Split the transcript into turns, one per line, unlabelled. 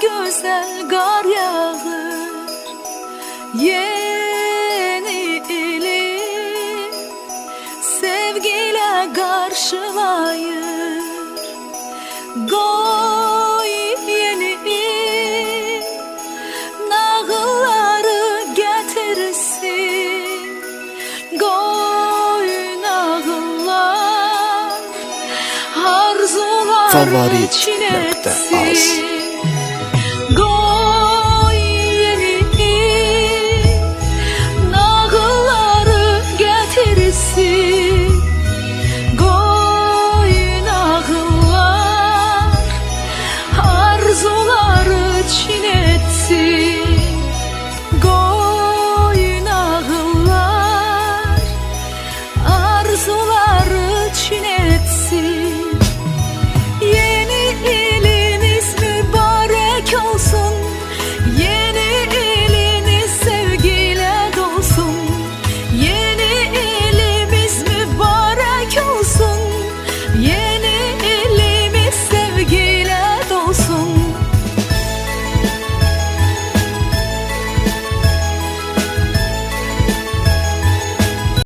güzel gar yağır. Yeni ili sevgiyle karşılayır. Goy yeni il nağılları getirsin. Goy nağıllar arzular
Favorit
için etsin